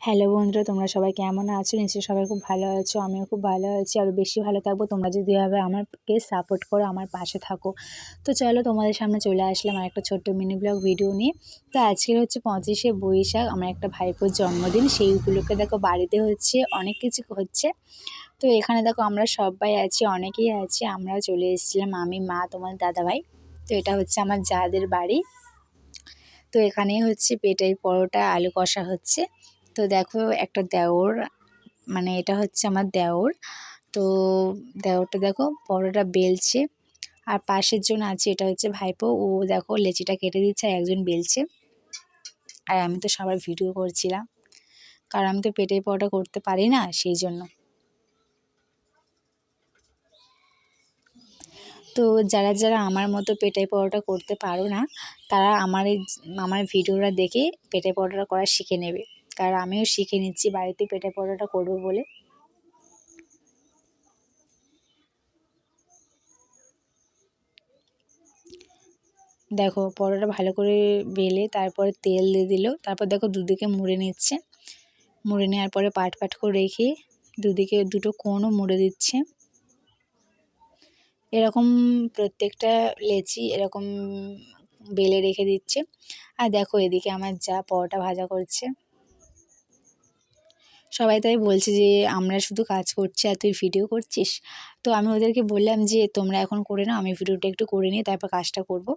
Hello বন্ধুরা, তোমরা সবাই কেমন আছো? নিশ্চয়ই সবাই খুব ভালো আছো, আমিও খুব ভালো আছি। আর বেশি ভালো থাকব। তোমরা যদি এভাবে আমাকে সাপোর্ট করো, আমার পাশে থাকো। তো চলো, তোমাদের সামনে চলে আসলাম আর একটা ছোট্ট মিনি ব্লগ ভিডিও নিয়ে। তো আজকের হচ্ছে পঁচিশে বৈশাখ, আমার একটা ভাইপোর জন্মদিন। সেই উপলক্ষে দেখো, বাড়িতে হচ্ছে অনেক কিছু হচ্ছে। তো এখানে দেখো, আমরা সবাই আছি, অনেকেই আছি। আমরা চলে এসেছিলাম, আমি, মা, তোমার দাদাভাই। তো এটা হচ্ছে আমার যাদের বাড়ি। তো এখানে হচ্ছে পেটাই পরোটা, আলু কষা হচ্ছে। তো দেখো একটা দেওর মানে এটা হচ্ছে আমার দেওর। তো দেওরটা দেখো পরোটা বেলছে, আর পাশের জন আছে, এটা হচ্ছে ভাইপো। ও দেখো লেচিটা কেটে দিচ্ছে আর একজন বেলছে। আর আমি তো সবার ভিডিও করছিলাম, কারণ আমি তো পেটে পরোটা করতে পারি না সেই জন্য। তো যারা যারা আমার মতো পেটে পরোটা করতে পারো না, তারা আমার এই, আমার ভিডিওটা দেখে পেটে পরোটা করা শিখে নেবে। কারণ আমিও শিখে নিচ্ছি, বাড়িতে পেটে পরোটা করব বলে। দেখো, পরোটা ভালো করে বেলে, তারপরে তেল দিয়ে দিল, তারপর দেখো দুদিকে মুড়ে নিচ্ছে। মুড়ে নেওয়ার পরে পাট পাট করে রেখে দুদিকে দুটো কোণও মুড়ে দিচ্ছে। এরকম প্রত্যেকটা লেচি এরকম বেলে রেখে দিচ্ছে। আর দেখো এদিকে আমার যা পরোটা ভাজা করছে। সবাই তাই বলছে যে, আমরা শুধু কাজ করছি আর তুই ভিডিও করছিস? তো আমি ওদেরকে বললাম যে, তোমরা এখন করে নাও, আমি ভিডিওটা একটু করে নিই তারপর কাজটা করব।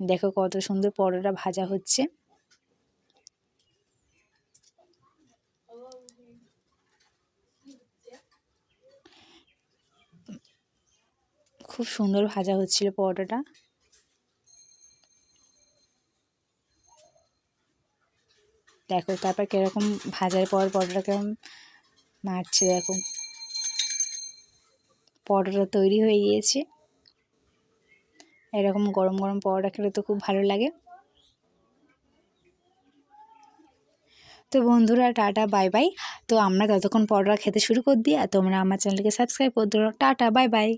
দেখো কত সুন্দর পরোটা ভাজা হচ্ছে। খুব সুন্দর ভাজা হচ্ছিল পরোটাটা। দেখো তারপর কীরকম ভাজার পর পরোটা কেরকম মারছে দেখো। পরোটা তৈরি হয়ে গিয়েছে। এরকম গরম গরম পরোটা খেলে তো খুব ভালো লাগে। তো বন্ধুরা টাটা, বাই বাই। তো আমরা ততক্ষণ পরোটা খেতে শুরু করে দিই আর তোমরা আমার চ্যানেলকে সাবস্ক্রাইব করে দিও। Tata, bye bye.